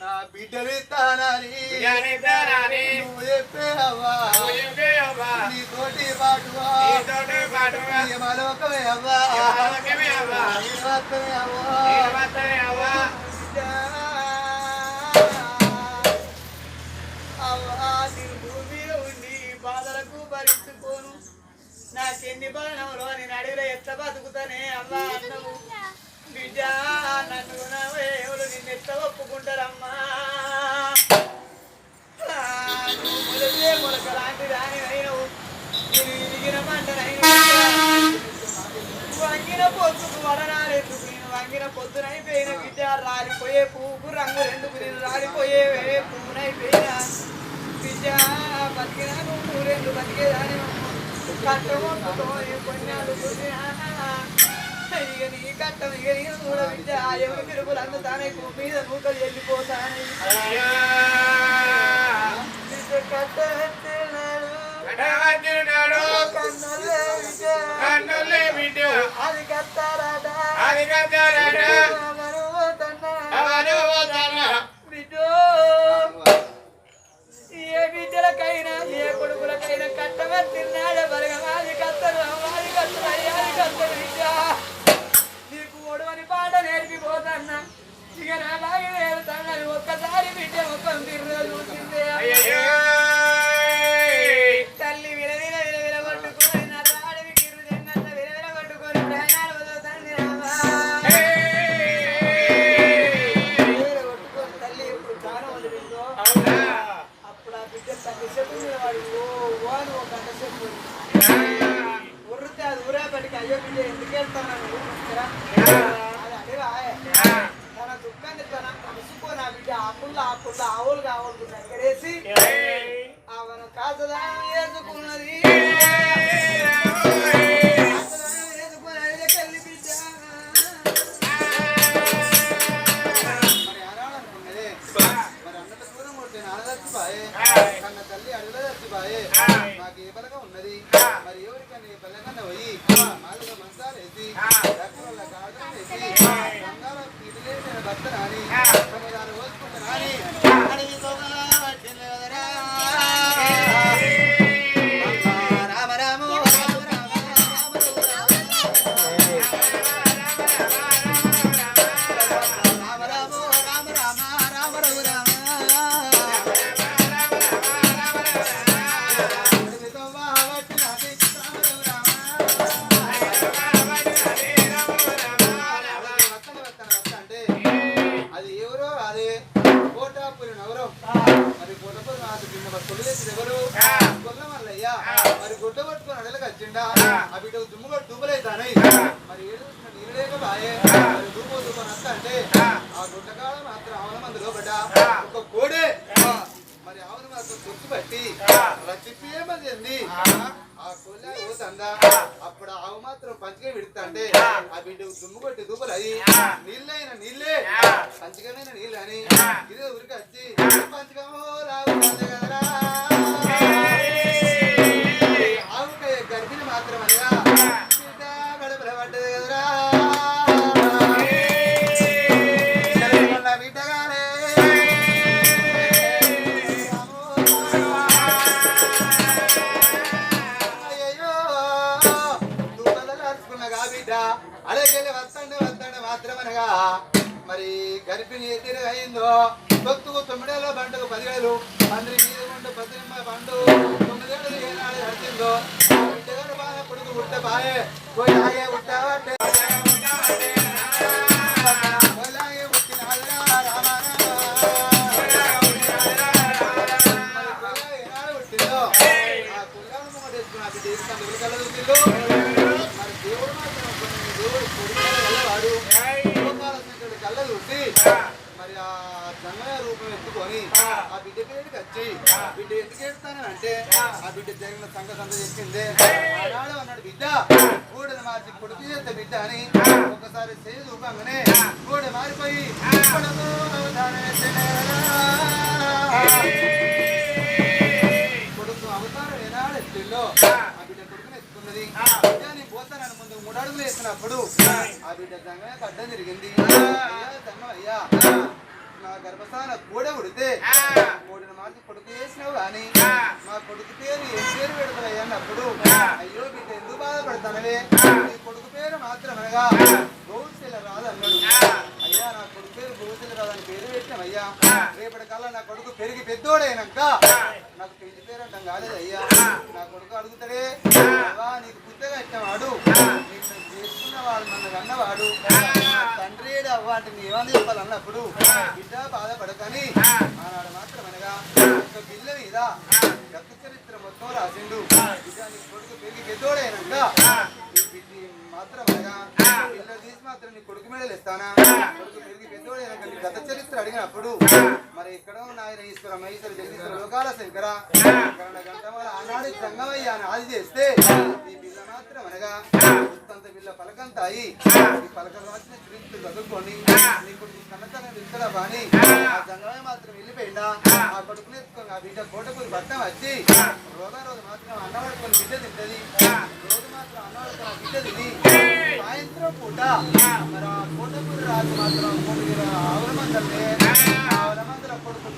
నా బిడ్డని తానని నీతోటి పాటువా. మలోకమే అవ్వా. అవ్వా. నా చెన్ని బాణంలో నేను అడవిలో ఎట్లా బతుకుతానే అవ్వా అన్నవు. బిడ్డ నన్ను ఎవరు? నిన్ను ఒప్పుకుంటారమ్మా? ఆ, మొలక లాంటి రాని అయినవు నేను విరిగిన మంటనైనా వంగిన పొద్దుకు వడనాలెందుకు నేను వంగిన పొద్దునైపోయిన బిడ్డ. రాలిపోయే పువ్వుకు రంగు రెండుకు నేను రాలిపోయే పువ్వునైపోయినా. బిడ్డ బతికినా నువ్వు రెండు బతికేదాని కట్టమొక్కతో కొన్నాళ్ళు ఇక నీ కట్టం ఇక నేను కూడా బిడ్డ ఎవరి పిలుపులు అందుతానే మీద నూకలు వెళ్ళిపోతానే అయ్యా. బిడ్డ కట్టెత్తినాడు కట్టవచ్చినాడు. ఎందుకు వెళ్తానని తన దుఃఖాన్ని తన కలుసుకో నా బిడ్డ ఆకుళ్ళ ఆకుళ్ళ ఆవులు కావాలి ఎక్కడేసి ఆమెను కాసదా వేసుకున్నది కన్న తల్లి అడగలేదు బాయ్ మాకు ఏ బలగా ఉన్నది? మరి ఎవరికన్నా ఏ బలగా పోయి బంగారం పిల్లలే భర్త రాని తొమ్మిది ఆరు కోసుకుంటారా అని ఆవును మాత్రం తొక్కి పట్టి అలా చెప్పి ఏమది ఆ. కొల్ల పోతుందా అప్పుడు ఆవు మాత్రం పంచగా విడుతా అంటే ఆ బిడ్డ దుమ్ము కొట్టి దుబ్బలు అయ్యి నీళ్ళైన నీళ్ళే. పంచగమైన నీళ్ళు అని ఇదే ఊరికి వచ్చి పంచగమో రావు మరి గర్భిణి ఎదిరి అయిందో? తొత్తుకు తొమ్మిదేళ్ళ బండుకు పదివేలు. పందిరి మీద ఉండు పద్దెనిమిది బండు తొమ్మిదేళ్ళు ఏనాడు నడిచిందో బిడ్డగారు బాగా కొడుకు ఉంటే బాయే. పోయి ఆయే ఉంటావంటే మరి దేవుడు మాత్రం దేవుడు కొడుకు వాడు చూసి మరి ఆ జంగయ రూపం ఎత్తుకొని ఆ. బిడ్డ పేరుకి వచ్చి బిడ్డ ఎందుకు ఏడుతానని అంటే ఆ. బిడ్డ జరిగిన సంఘ సంత చెప్పిందే. ఆనాడు అన్నాడు బిడ్డ గూడెను మార్చి కొడుకు చేస్తే బిడ్డ అని ఒకసారి చేయి రూపంగానే గూడె మారిపోయి కొడుకు అవతారం ఏనాడు ఎత్తిల్లో ఆ బిడ్డ కొడుకుని ఎత్తుకున్నది బిడ్డ నీ పోతానని ముందు మూడు అడుగులు వేసినప్పుడు ఆ బిడ్డ జంగయ్యకు అడ్డం జరిగింది. అయ్యా నా గర్భస్థాన గోడ ఉడితే కోడిని మార్చి కొడుకు చేసినావు కానీ మా కొడుకు పేరు ఏం పేరు పెడతాయి అన్నప్పుడు అయ్యో బిడ్డ ఎందుకు బాధపడతానవే? నీ కొడుకు పేరు మాత్రమేగా? గౌశల రాదు అన్నాడు అయ్యా నా కొడుకు పేరు గౌశల రాదు అని పేరు పెట్టినాం అయ్యా రేపటి కల్లా నా కొడుకు పెరిగి పెద్దోడైనాక నాకు పెళ్ళి పేరు అంటాం కాలేదు అయ్యా నా కొడుకు అడుగుతాడే? "అవ్వా, నీకు బుద్ధగా ఇచ్చినవాడు నిన్ను చేసుకున్న వాడు నన్ను కన్నవాడు. నా తండ్రి అంటే నీవేమని చెప్పాలన్నప్పుడు బిడ్డ బాధపడకని ఆనాడు మాత్రం అనగా ఒక బిల్ల మీద గత చరిత్ర మొత్తం రాసిండు. బిడ్డ నీ కొడుకు పెరిగి పెద్దోడైనాక మాత్రం అనగా కొడుకు మెడలు ఇస్తానా కొడుకు నీ గత చరిత్ర అడిగినప్పుడు మరి ఇక్కడ ఆయన ఈశ్వర మహేశ్వర జగదీశ్వర లోకాల శంకర. ఆనాడు సంగమయ్య అని ఆది చేస్తే ఈ బిల్ల మాత్రం అనగా ఉత్తంత బిల్ల పలకంతాయి. ఈ పలకం రాసిన క్రీస్తు చదువుకొని నీ కొడుకు కన్నతనం ఇస్తాడా బాని ఆ. సంగమయ్య మాత్రం వెళ్ళిపోయిందా? ఆ. కొడుకుని ఆ బిడ్డ కోటకు పట్టం వచ్చి రోజా రోజు మాత్రం అన్నవాడుకొని బిడ్డ తింటది. రోజు మాత్రం అన్నవాడుకొని బిడ్డ తిని సాయంత్రం పూట మరి ఆ కోటపూరి రాజు మాత్రం కొడుకు కొడుకు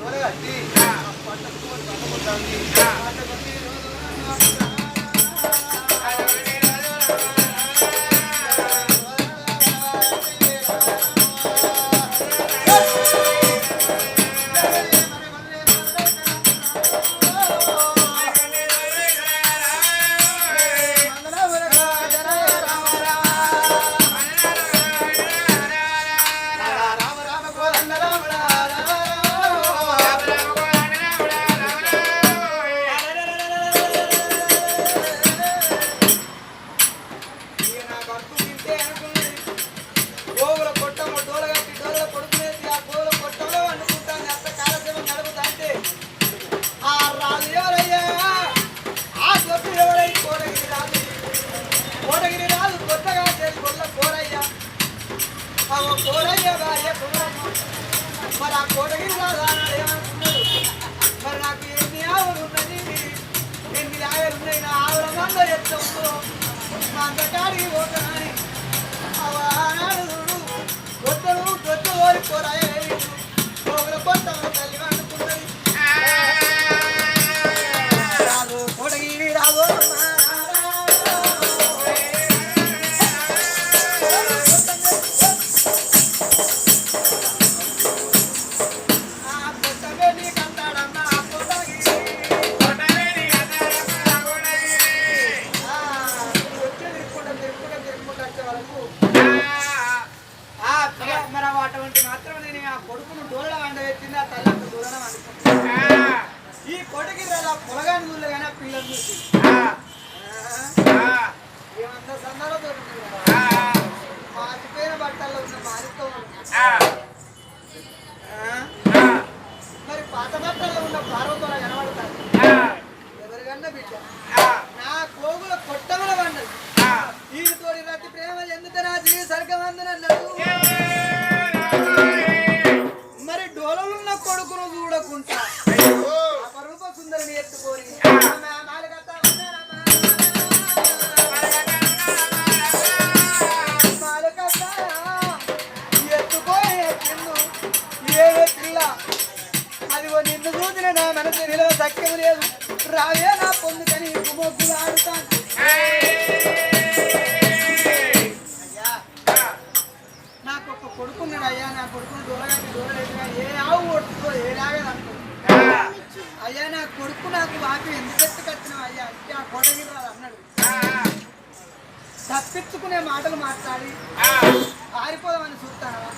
మరి పాత బట్టల్లో ఉన్న పార్వతోలా కనబడతారు ఎవరికన్నా బిడ్డ. నా కోగుల కొట్టముల వండదు ఈయనతోడి రతి ప్రేమ ఎందుకు నా జీవి సరిగమందునన్నాడు మరి డోలలున్న కొడుకును చూడకుంటా అపరూప సుందరిని ఎత్తుకొని సఖ్యం లేదు. రావే నా పొందుకని మొగ్గులు ఆడుతాను అయ్యా నాకు ఒక కొడుకున్నాడు అయ్యా. నా కొడుకుని దూరగట్టి దూరలేదుగా ఏ ఆవు కొట్టుకో ఏ లాగదనుకో అయ్యా నా కొడుకు నాకు వాకి ఎందుకు ఎత్తుకొచ్చినావు అయ్యా? అంటే ఆ కోటగిరి రాదు అన్నాడు. తప్పించుకునే మాటలు మాట్లాడి ఆరిపోదామని చూస్తానవా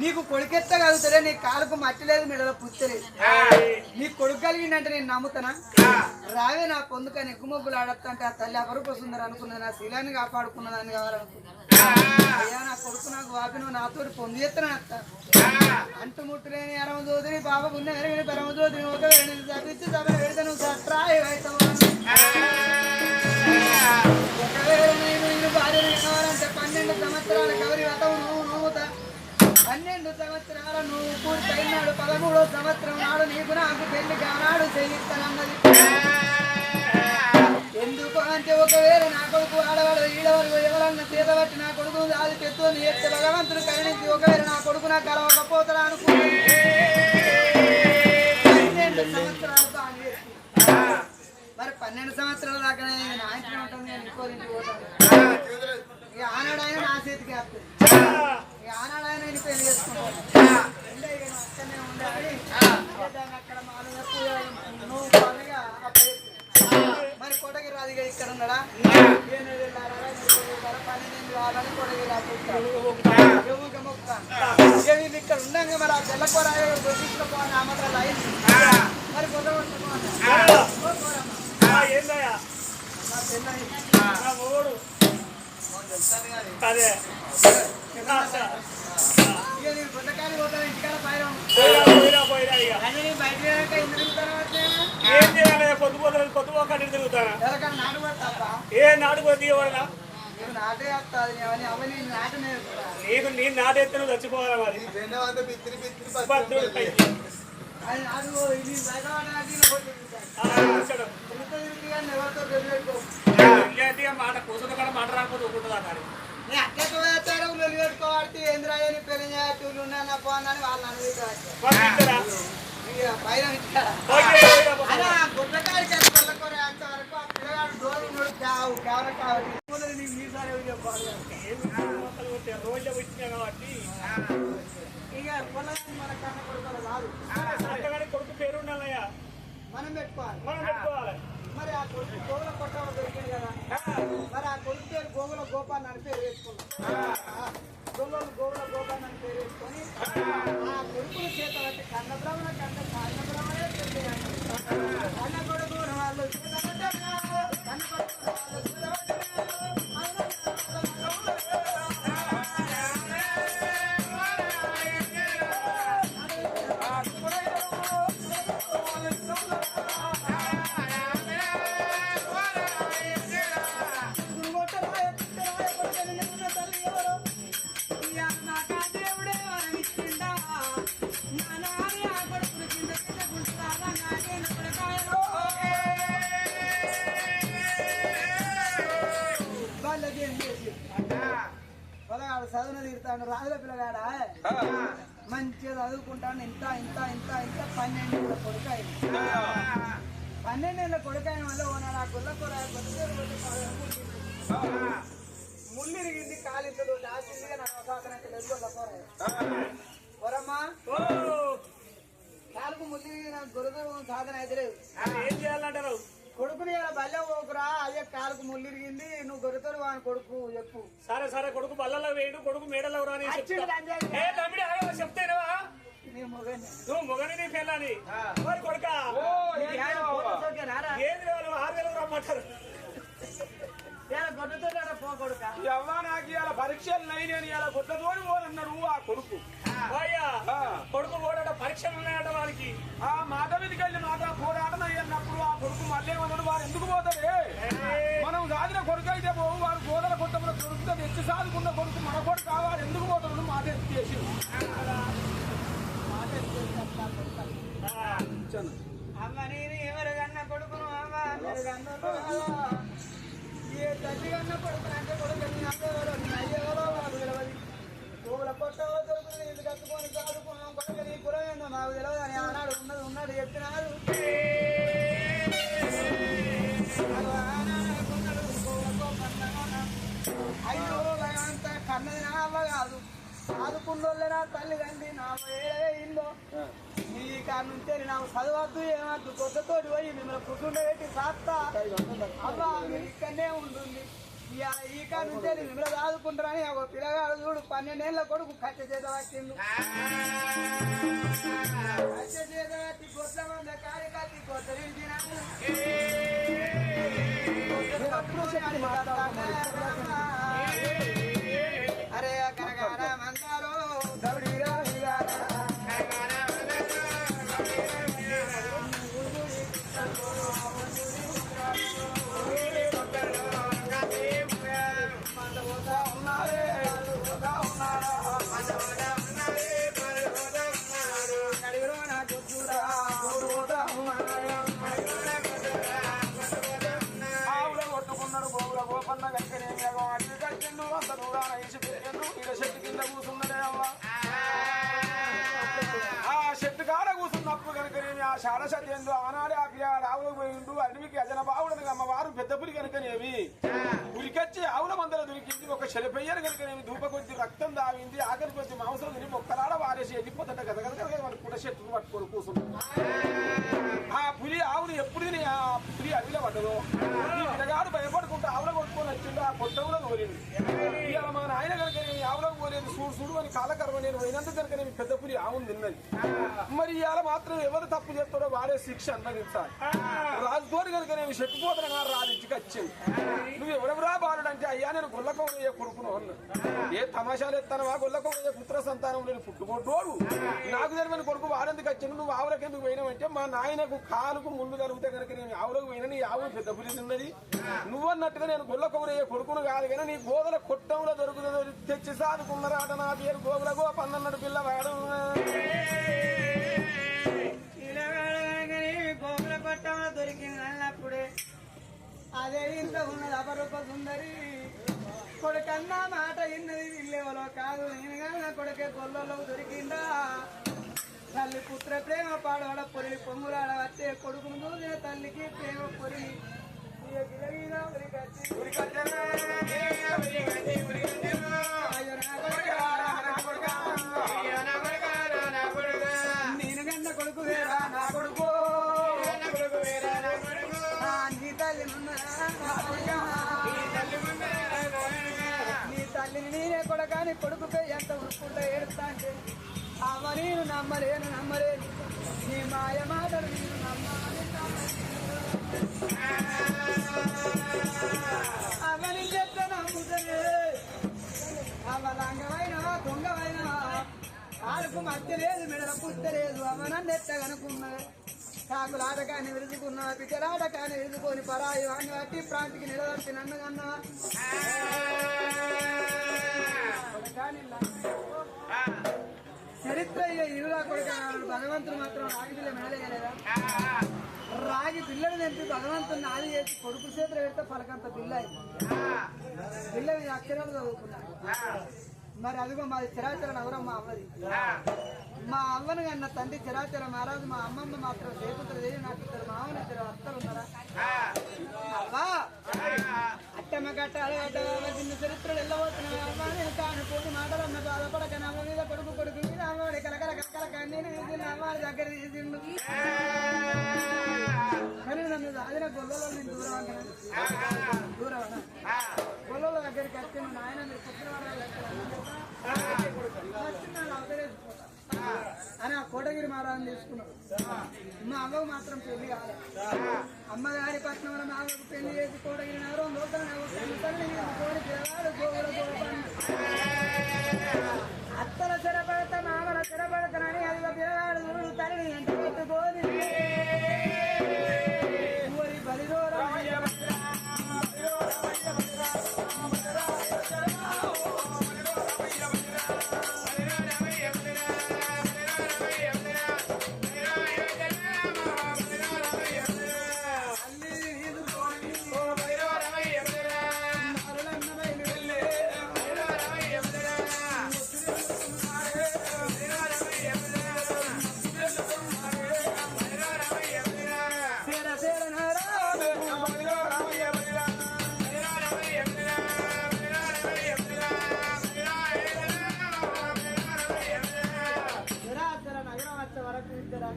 నీకు కొడుకెత్త కలుగుతాడే నీ కాలుకు మట్టి లేదు మెడలో పుత్తి లేదు. నీ కలిగిందంటే నేను నమ్ముతానా? రావే నా పొందుకని ఎగ్గుమొగ్గులు ఆడత్తంటే ఆ తల్లి అపరూప సుందర అనుకున్నది నా శీలాన్ని కాపాడుకున్నదాన్ని కావాలనుకున్నా అయ్యా నా కొడుకు నాకు వాపి నువ్వు నాతో పొంది ఎత్తనా అత్త? అంటు ముట్టులేని అరమ జోదిని బాబా ఉన్న ఎరగిన పరమ జోదిని ఒక వెరని తప్పించి సభ పెడితే నువ్వు సట్రాయి నువ్వు పదమూడో సంవత్సరం నాడు నీకు నాకు పెళ్ళి కానాడు చేయిస్తానన్నది. ఎందుకు అంటే ఒకవేళ నా కొడుకు ఆడవాడు ఈడవాడు ఎవరన్నా చేతబట్టి నా కొడుకు అది పెట్టుకొని ఎత్తే భగవంతుడు కరుణించి ఒకవేళ నా కొడుకు నాకు కలవకపోతాడా అనుకున్నాను పన్నెండు మరి పన్నెండు సంవత్సరాల దాకా నా ఇంట్లో ఉంటాను నేను ఇంకో ఇంటికి పోతాను. ఇక ఆనాడైనా నా చేతికి వస్తుంది ఇక నేను పెళ్ళి చేసుకుంటాను పెళ్ళి ఇక నువ్వు అక్కడనే ఉండాలి ఇక దాన్ని అక్కడ మామూలుగా పూజ నువ్వు బాగా అప్పచెప్పు. మరి కొడగి రాజుగా ఇక్కడ ఉన్నాడా ఏను వెళ్ళారా మీరు వెళ్ళారా పన్నెండు రావాలని కొడగి రాజు ఊరికే మొక్కుతాను. ఇక వీళ్ళు ఉండంగా మరి ఆ తెల్లకూర తీసుకుపోవాలి ఆమె అయింది మరి కొత్త కొట్టుకోవాలి ఏందయ్యా నా పెళ్ళి నా మొగుడు తెలుస్తాను కానీ అదే ఇక నేను గుండకాయలు పోతాను ఇంటికాడ పైన బయట ఏం చేయాలి పొద్దు పొద్దు పొద్దు తిరుగుతానా ఏ నాటు కొద్ది ఎవరైనా నేను నేను నీకు నీ నాటెత్తే నువ్వు చచ్చిపోవాలి మరి మాట కూర్చున్న కూడా మాట రాకపోతే ఒక్కుంటుందా కానీ నేను పెట్టుకోవాలి ఇంద్రాయని పెళ్ళి పోనని వాళ్ళు అనుభవించారు వచ్చినా కాబట్టి మన కన్న కొడుకు పేరు ఉండాలయ్యా మనం పెట్టుకోవాలి మనం పెట్టుకోవాలి మరి ఆ. కొడుకు గోగుల కొట్టడం దొరికింది కదా మరి ఆ కొడుకు పేరు గోగుల గోపాల్ అని పేరు వేసుకున్నాం గోగుల గోవుల గోపాల్ అని పేరు వేసుకొని ఆ కొడుకుల చేత బట్టి కన్న బ్రహ్మణ కన్న కన్న బ్రహ్మణే పెళ్ళి కన్న కొడుకు వాళ్ళు చేత తీరుతాడు రాజుల పిల్లగాడ. మంచిగా చదువుకుంటాను. ఇంత ఇంత ఇంత ఇంత పన్నెండేళ్ళ కొడుకాయి పన్నెండేళ్ళ కొడుకాయన వల్ల ఓనాడు ఆ గుల్లకూర ముల్లిరిగింది కాలింతలు దాచిందిగా నా అవకాశం లేదు గుల్లకూర వరమ్మా కాలుకు గురుదరు సాధన అయితే లేదు. ఏం చేయాలంటారు? కొడుకుని ఇలా బల్లె పోకురా అయ్యే కాలుకు ముల్లిరిగింది నువ్వు గొరుతరు వాని కొడుకు చెప్పు సరే సరే కొడుకు బల్లలో వేయడు కొడుకు మేడలో రాని అచ్చిండు చెప్తా. రంజాయి. ఏ తమ్ముడు ఆగవా చెప్తేనవా నీ మొగని. నువ్వు మొగని నీ పెళ్ళాని. మరి కొడుక? ఏంది వాళ్ళు ఆరు వేలకు రమ్మంటారు? గొడ్డతో పో కొడుక. ఎవ్వా నాకు ఇవాళ పరీక్షలు నేను ఇవాళ గుడ్లతోని పోనన్నాడు ఆ కొడుకు అయ్యా ఆ. కొడుకు పోడట పరీక్షలు ఉన్నాయట వారికి ఆ మాట మీదకి వెళ్ళి మాట పోరాటం అయ్యన్నప్పుడు ఆ కొడుకు మళ్ళీ ఏమన్నాడు వాడు ఎందుకు పోతాడే మనం సాధిన కొడుకు అయితే పోవు వాడు గోదల కొట్టములో దొరికితే తెచ్చి సాదుకున్న కొడుకు మన కొడుకు కావాలి. ఎందుకు పోతున్నాడు మాట ఎత్తి చేసి అమ్మ నేను ఎవరు కన్న కొడుకును? అమ్మ ఏ తల్లి కన్న కొడుకును అంటే కొడుకు నీ నుంచే నాకు చదవద్దు ఏమద్దు కొత్తతోటి పోయి మిమ్మల్ని కూర్చుండబెట్టి సాస్తా అబ్బా ఇక్కడనే ఉంటుంది ఈ కాడ నుంచే మిమ్మల్ని ఆదుకుంటారని ఒక పిల్లగాడు చూడు పన్నెండేళ్ళ కొడుకు కట్టె చేత పట్టిండు కట్టె చేత పట్టి కొత్త మంది కాడి కట్టి అరే ఆనాడే ఆ పిల్లాడు ఆవులకు పోయిండు. అడవికి అజన బావుడని అమ్మవారు పెద్ద పులి కనుకనేవి. ఉరికొచ్చి ఆవుల మందల దొరికింది. ఒక శనిపయ్యను కనుకనేవి. ధూప కొద్ది రక్తం దావింది. ఆఖరి కొద్ది మాంసం తిని ఒక్కరాడ వారేసి ఎదిపోతుంట కదా కదా మన కుట చెట్టుకు పట్టుకొని కూర్చుంటాం ఆ పులి ఆవులు ఎప్పుడు తిని ఆ పులి అడవిలో పడ్డదో? ఈ పిల్లగాడు భయపడుకుంటూ ఆవుల కొట్టుకొని వచ్చిండు. ఆ కొట్టవులో కోరిండు ఇలా మా నాయన కనుక నేను ఆవులకు పోలేదు చూడు చూడు అని కాలకర్మ నేను పోయినందుకు కనుక నేను పెద్ద పులి ఆవును తిన్నది. మరి ఇవాళ మాత్రం ఎవరు తప్పు చేస్తారో వాడే శిక్ష అనుభవించాలి రాజుతోటి కనుక నేను చెప్పిపోతున్నా కానీ రాజు ఇంటికి వచ్చింది. నువ్వు ఎవరెవరా బాలుడు అంటే అయ్యా నేను గొల్లకౌరయ్య కొడుకును అన్నా ఏ తమాషాలు ఎత్తానవా? గొల్లకౌరయ్య పుత్ర సంతానం నేను పుట్టుకోటోడు నాకు తెలియని కొడుకు వాడెందుకు వచ్చింది? నువ్వు ఆవులకు ఎందుకు పోయినావంటే మా నాయనకు కాలుకు ముళ్ళు తలిగితే కనుక నేను ఆవులకు పోయినా నీ ఆవు పెద్ద పులి తిన్నది. నువ్వన్నట్టుగా నేను గొల్లకౌరయ్య కొడుకును కాదు కానీ నీ గోదల కొట్టంలో దొరుకుతుంది తెచ్చి సాదుకున్నరాట నా పేరు గోగుల గోపన్నడు పిల్లవాడు గోగుల కొట్టంలో దొరికింది అన్నప్పుడే అదే ఇంత ఉన్నది అపరూప సుందరి కొడుకన్నా మాట ఇన్నది ఇల్లేవలో కాదు నేను నా కొడుకే గొల్లలో దొరికిందా? తల్లి పుత్ర ప్రేమ పాడవాడ పొరి పొంగులాడ వచ్చే కొడుకును చూసిన తల్లికి ప్రేమ పొరి ఇక అయ్యో కొడుకుపై ఎంత ఉరుకుంటా ఏడుస్తా అంటే అమ్మ నేను నమ్మలేను నమ్మలేను. నీ మాయ మాటలు నేను నమ్మాలి అవని చెత్త నమ్ముతలే. అవ లంగమైన దొంగమైన ఆడకు మధ్య లేదు మెడల పుట్టలేదు లేదు. అవ నన్ను ఎట్టగనుకున్నది కాకులాట కానీ విరుచుకున్నా పిచ్చలాటకాన్ని కానీ విరుచుకొని పరాయి వాడిని బట్టి ప్రాంతికి నిలబడి నన్ను కన్నా. భగవంతుడు మాత్రం రాగి పిల్ల మెడలేయలేదా రాగి పిల్లని తెంపి భగవంతుని నాది చేసి కొడుకు చేతులు పెడితే పలకంత పిల్ల అయింది పిల్ల మీద అక్షరాలు చదువుకున్నాడు మరి అదిగో మాది చిరాచరణ నగరం మా అమ్మది. మా అమ్మను కన్న తండ్రి చిరాచర మహారాజు మా అమ్మమ్మ మాత్రం చేతులు దేవి నాకు ఇద్దరు మామూలు ఇద్దరు అత్తలు ఉన్నారా? అవ్వా! అట్టమ్మ కట్టాలి అడగట్ట చిన్న చరిత్రలు వెళ్ళబోతున్నాయి అవ్వా నేను కాను పోటీ మాటలు అన్న బాధపడక అమ్మ మీద కొడుకు కొడుకు. మీద అమ్మడి అమ్మ దగ్గర తీసిండు కానీ నన్ను సాధిన గొల్లలో నేను దూరం అంటాను దూరం దగ్గరికి వచ్చి నాయన మీరు అని ఆ కోటగిరి మహారాజు తీసుకున్నాడు మా అవ్వకు మాత్రం పెళ్ళి కాదు అమ్మగారి పట్నంలో మా అవ్వకు పెళ్ళి చేసి కోటగిరి నగరం కోడి పిల్లవాడు అత్తల చెరపడత మామల చెరపడతనని అది పిల్లవాడు గురుడు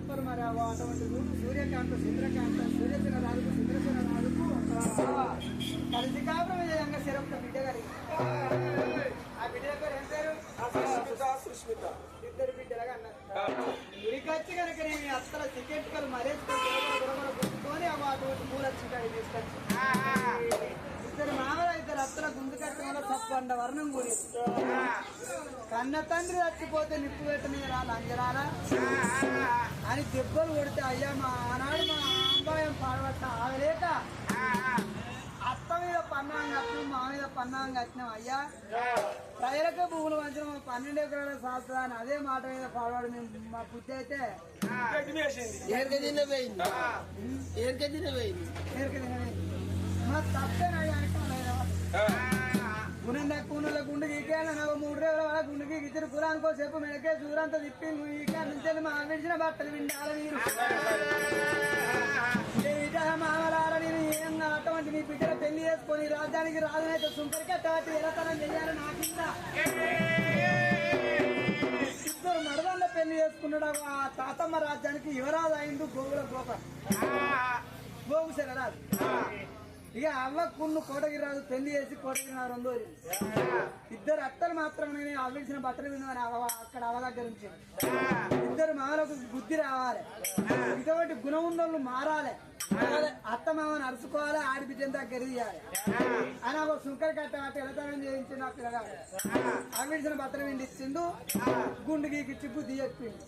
మరి అటువంటి రూపు సూర్యకాంత చంద్రకాంత సూర్యసేన రాజుకు చంద్రసేన రాజుకు కలిసి కాపురం విజయంగా శిరొక్క బిడ్డ కలిగి ఆ బిడ్డ పేరు ఏం పేరు? ఇద్దరు బిడ్డలుగా అన్నారు ఉరికొచ్చి కనుక నేను అత్తల టికెట్ కలు మరేసుకొని అటువంటి మూల చికాయి తీసుకొచ్చి. ఇద్దరు మామల ఇద్దరు అత్తల గుండు కట్టడం వల్ల తప్పండ వర్ణం కూడి కన్న తండ్రి చచ్చిపోతే నిప్పు పెట్టని రా లంజరాలా అని దెబ్బలు కొడితే అయ్యా మా ఆనాడు మా అమ్మాయం పాడబట్ట ఆగలేక అత్త మీద పన్నాం కట్టినాం మా మీద పన్నాం కట్టినాం అయ్యా ప్రజలకే భూములు మంచిగా మా పన్నెండు ఎకరాల శాస్త్రం అని అదే మాట మీద పాడవాడు మేము మా బుద్ధి అయితే గడ్డి వేసింది నేర్కదినే మా తప్పేనా అనుకోలేదు గుణం తక్కువ ఉన్న గుండు గీకేయాలి నాకు మూడు రోజుల వాళ్ళ గుండు గీకి ఇచ్చిన కులానికో సేపు మెడకే చూరంతా తిప్పి నువ్వు ఈ నుంచి మా విడిచిన బట్టలు విండాలి మీరు. నేను అటువంటి మీ బిడ్డల పెళ్ళి చేసుకొని రాజ్యానికి రాజునైతే సుంకరికి తాటి ఎలతనం చెయ్యాలి నా కింద ఇద్దరు మరదన్న పెళ్ళి చేసుకున్నాడు? ఆ తాతమ్మ రాజ్యానికి యువరాజు అయిండు గోగుల గోప. గోగు శరరాజు ఇక అవ్వ కున్ను కోటగిరాజు పెళ్ళి చేసి కోటగిరిరాజు రెండు ఇద్దరు అత్తలు మాత్రం అవ్వించిన బట్టలు విన్నాను అక్కడ అవ దగ్గర నుంచి. ఇద్దరు మామలకు బుద్ధి రావాలి. ఇటువంటి గుణం ఉన్న మారాలి. అత్త మామని అరుచుకోవాలి ఆడిబిడ్డ దగ్గర తీయాలి. అని ఒక సుంకర్ కట్ట ఎలతనం చేయించిండు ఆ పిల్లగాడు. అవిడిచిన బట్టలు విండి ఇచ్చిండు గుండు గీకిచ్చి బుద్ధి చెప్పిండు.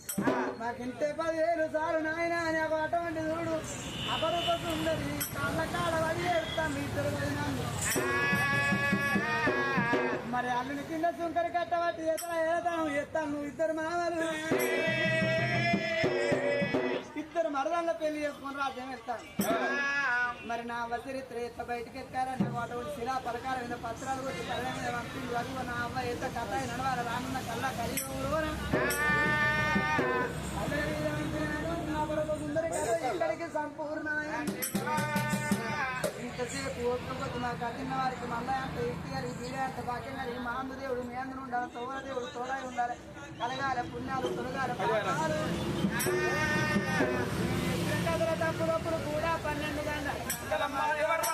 నాకు ఇంతే పదివేలు సారు నాయన అని ఒక అటువంటి చూడు. అపరూప సుందరి కాళ్ళ కాడ వది మీ ఇద్దరు మరి అల్లుని కింద సుంకరి కట్టబట్టి ఎత్తా ఎడతాను ఎత్తాను నువ్వు ఇద్దరు మామలు. ఇద్దరు మరదాళ్ళ పెళ్ళి చేసుకుని రాజ్యం ఎత్తాను మరి నా వసరిత్ర ఎత్త బయటకు ఎక్కారా వాటి శిలా పలకాల మీద పత్రాలు కొట్టి కళ్ళ మీద పంపింది అడుగు నా అవ్వ ఎత్త కథ నడవాలి. రానున్న కళ్ళ కలిగిన ఇక్కడికి సంపూర్ణమైంది? ఓపికొద్దున్నాక తిన్న వారికి మల్లయ్య అంత వ్యక్తి గారి వీడే అంత భాగ్యం గారి మహాంధుదేవుడు మీ అందరూ ఉండాలి సౌరదేవుడు తోడై ఉండాలి కలగాలి పుణ్యాలు తొలగాలి తప్పులప్పుడు కూడా పన్నెండు గంటల